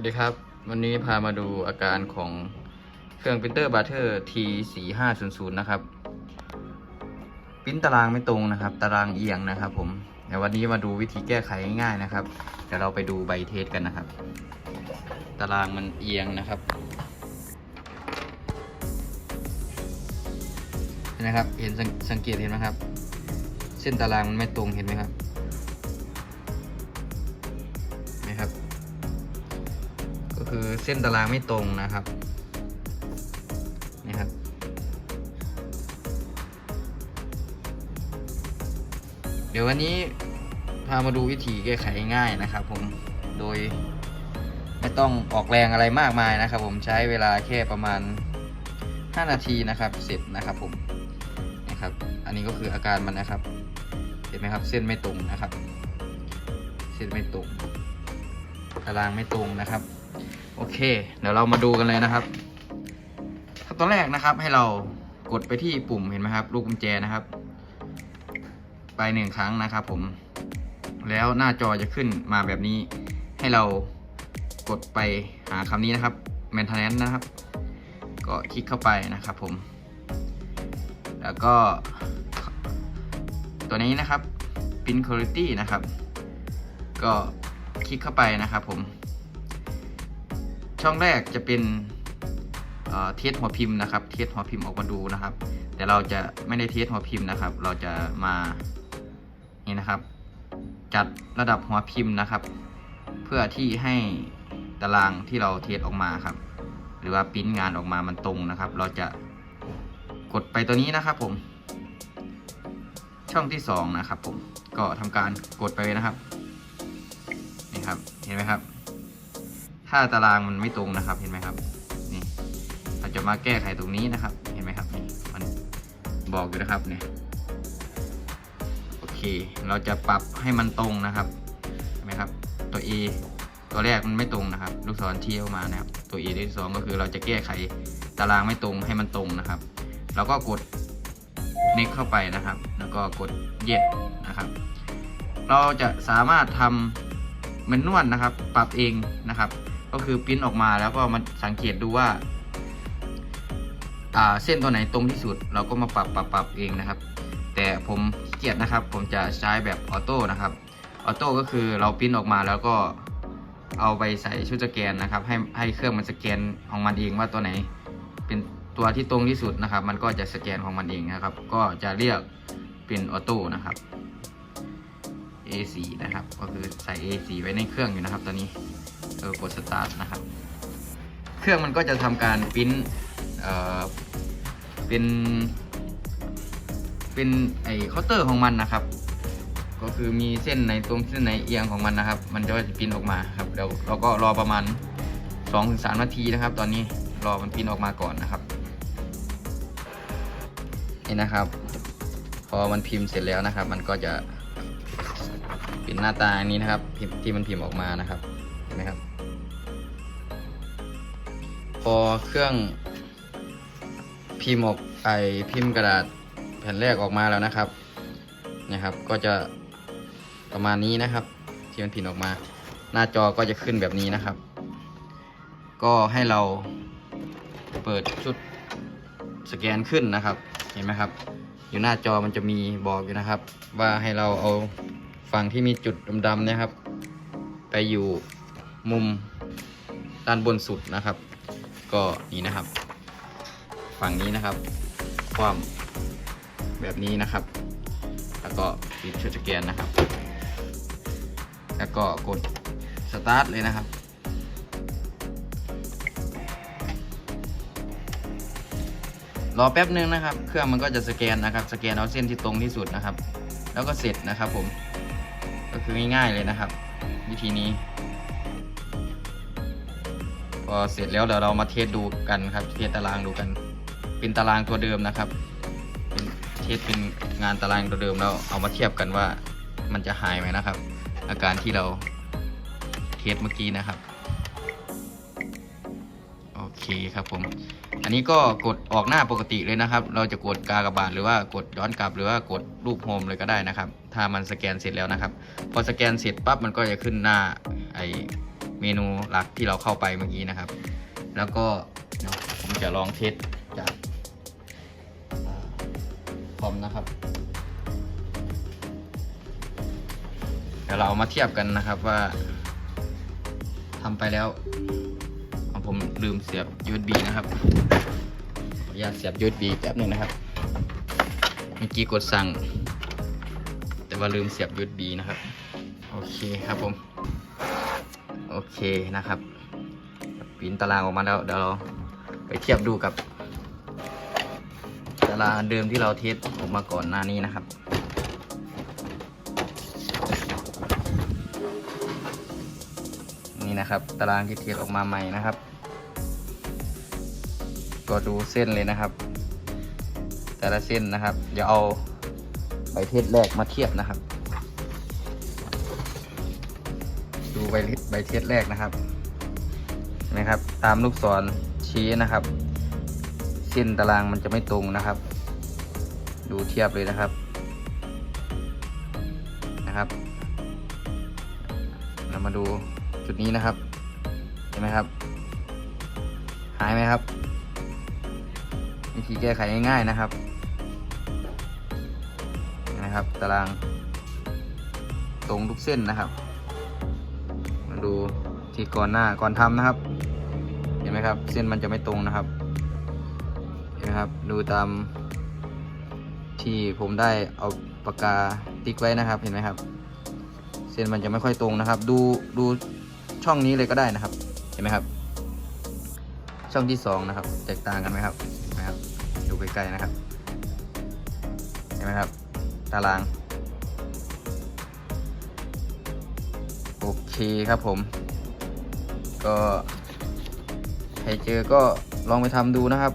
วัสดีครับ วันนี้พามาดูอาการของเครื่องปรินเตอร์บัตเตอร์ T4500 นะครับปริ้นตารางไม่ตรงนะครับ ตารางเอียงนะครับ ผมเดี๋ยววันนี้มาดูวิธีแก้ไขง่ายๆนะครับเดี๋ยวเราไปดูใบเทสกันนะครับ ตารางมันเอียงนะครับเห็นะครับ เห็นสังเกตเห็นไหมครับ เส้นตารางมันไม่ตรงเห็นไหมครับ คือเส้นตารางไม่ตรงนะครับนี่ครับเดี๋ยววันนี้พามาดูวิธีแก้ไขง่ายนะครับ ผมโดย ไม่ต้องออกแรงอะไรมากมายนะครับ ผมใช้เวลาแค่ประมาณ 5 นาทีนะครับเสร็จนะครับ ผมนะครับ อันนี้ก็คืออาการมันนะครับ เห็นไหมครับ เส้นไม่ตรงนะครับ เส้นไม่ตรงตารางไม่ตรงนะครับ โอเค เดี๋ยวเรามาดูกันเลยนะครับขั้นตอนแรกนะครับ ให้เรากดไปที่ปุ่มเห็นไหมครับ ลูกกุญแจนะครับ ไปหนึ่งครั้งนะครับ ผม แล้วหน้าจอจะขึ้นมาแบบนี้ ให้เรากดไปหาคำนี้นะครับ maintenance นะครับ ก็คลิกเข้าไปนะครับ ผม แล้วก็ ตัวนี้นะครับ pin quality นะครับ ก็คลิกเข้าไปนะครับ ผม ช่องแรกจะเป็นเทสหัวพิมพ์นะครับ เทสหัวพิมพ์ออกมาดูนะครับ แต่เราจะไม่ได้เทสหัวพิมพ์นะครับ เราจะมานี่นะครับ จัดระดับหัวพิมพ์นะครับ เพื่อที่ให้ตารางที่เราเทสออกมาครับ หรือว่าปริ้นงานออกมามันตรงนะครับ เราจะกดไปตัวนี้นะครับผม ช่องที่สองนะครับผมก็ทำการกดไปนะครับนี่ครับเห็นไหมครับ ถ้าตารางมันไม่ตรงนะครับเห็นไหมครับนี่เราจะมาแก้ไขตรงนี้นะครับ เห็นไหมครับนี่มันบอกอยู่นะครับเนี่ยโอเค เราจะปรับให้มันตรงนะครับเห็นไหมครับ ตัว A ตัวแรกมันไม่ตรงนะครับ ลูกศรชี้ออกมานะครับ ตัว A ที่สองก็คือเราจะแก้ไขตารางไม่ตรงให้มันตรงนะครับเราก็กด next เข้าไปนะครับ แล้วก็กด yes นะครับ เราจะสามารถทำเหมือนนวดนะครับ ปรับเองนะครับ ก็คือปริ้นออกมาแล้วก็มาสังเกตดูว่า อ่าเส้นตัวไหนตรงที่สุด เราก็มาปรับปรับปรับเองนะครับ แต่ผมเกียจนะครับ ผมจะใช้แบบออโต้นะครับออโต้ก็คือเราปริ้นออกมาแล้วก็เอาไปใส่ชุดสแกนนะครับ ให้ให้เครื่องมันสแกนของมันเองว่าตัวไหน เป็นตัวที่ตรงที่สุดนะครับ มันก็จะสแกนของมันเองนะครับ ก็จะเรียกเป็นออโต้นะครับ A4 นะครับ ก็คือใส่ A4 ไว้ในเครื่องอยู่นะครับ ตอนนี้เออกดสตาร์ทนะครับ เครื่องมันก็จะทำการปริ้นเอ่อเป็น เป็นไอเคาน์เตอร์ของมันนะครับ ก็คือมีเส้นในตรงเส้นในเอียงของมันนะครับ มันจะจะปริ้นออกมาครับแล้วเราก็รอประมาณ2-3นาทีนะครับ ตอนนี้รอมันปริ้นออกมาก่อนนะครับนี่นะครับ พอมันพิมพ์เสร็จแล้วนะครับ มันก็จะ หน้าตาอย่างนี้นะครับที่มันพิมพ์ออกมานะครับเห็นไหมครับ พอเครื่องพิมพ์ออกไอพิมพ์กระดาษแผ่นแรกออกมาแล้วนะครับนะครับ ก็จะประมาณนี้นะครับ ที่มันพิมพ์ออกมา หน้าจอก็จะขึ้นแบบนี้นะครับ ก็ให้เราเปิดชุดสแกนขึ้นนะครับ เห็นไหมครับ อยู่หน้าจอมันจะมีบอกอยู่นะครับ ว่าให้เราเอา ฝั่งที่มีจุดดำๆนะครับ ไปอยู่มุมด้านบนสุดนะครับ ก็นี่นะครับ ฝั่งนี้นะครับ ความแบบนี้นะครับ แล้วก็ปิดชุดสแกนนะครับ แล้วก็กดสตาร์ทเลยนะครับรอแป๊บนึงนะครับ เครื่องมันก็จะสแกนนะครับ สแกนเอาเส้นที่ตรงที่สุดนะครับ แล้วก็เสร็จนะครับผม ก็คือง่ายๆเลยนะครับ วิธีนี้ พอเสร็จแล้วเดี๋ยวเรามาเทสดูกันครับ เทสตารางดูกัน เป็นตารางตัวเดิมนะครับ เป็นเทสเป็นงานตารางตัวเดิมแล้วเอามาเทียบกันว่ามันจะหายไหมนะครับ อาการที่เราเทสเมื่อกี้นะครับ โอเคครับผม อันนี้ก็กดออกหน้าปกติเลยนะครับ เราจะกดกากบาทหรือว่ากดย้อนกลับ หรือว่ากดรูปโฮมเลยก็ได้นะครับ ถ้ามันสแกนเสร็จแล้วนะครับ พอสแกนเสร็จปั๊บมันก็จะขึ้นหน้าไอเมนูหลักที่เราเข้าไปเมื่อกี้นะครับ แล้วก็ผมจะลองเทสจากคอมนะครับเดี๋ยวเราเอามาเทียบกันนะครับว่าทำไปแล้ว ผมลืมเสียบ USB นะครับ ขออนุญาตเสียบ USB แป๊บหนึงนะครับ เมื่อกี้กดสั่ง แต่ว่าลืมเสียบ USB นะครับ โอเคครับผม โอเคนะครับปิ้นตารางออกมาแล้วเดี๋ยวเราไปเทียบดูกับตารางเดิมที่เราเทสออกมาก่อนหน้านี้นะครับนี่นะครับ ตารางที่เทสออกมาใหม่นะครับ ก็ดูเส้นเลยนะครับ แต่ละเส้นนะครับอย่าเอาใบเทสแรกมาเทียบนะครับ ดูใบใบเทสแรกนะครับนะครับ ตามลูกศรชี้นะครับ เส้นตารางมันจะไม่ตรงนะครับ ดูเทียบเลยนะครับนะครับ เรามาดูจุดนี้นะครับ เห็นไหมครับ หายไหมครับ วิธีแก้ไขง่ายๆนะครับนะครับ ตารางตรงทุกเส้นนะครับ มาดูที่ก่อนหน้าก่อนทำนะครับ เห็นไหมครับ เส้นมันจะไม่ตรงนะครับ เห็นไหมครับ ดูตามที่ผมได้เอาปากกาติ๊กไว้นะครับ เห็นไหมครับ เส้นมันจะไม่ค่อยตรงนะครับ ดูดูช่องนี้เลยก็ได้นะครับ เห็นไหมครับ ช่องที่สองนะครับ แตกต่างกันไหมครับ ใกล้ๆนะครับ เห็นไหมครับตาราง โอเคครับผม ก็ใครเจอก็ลองไปทำดูนะครับ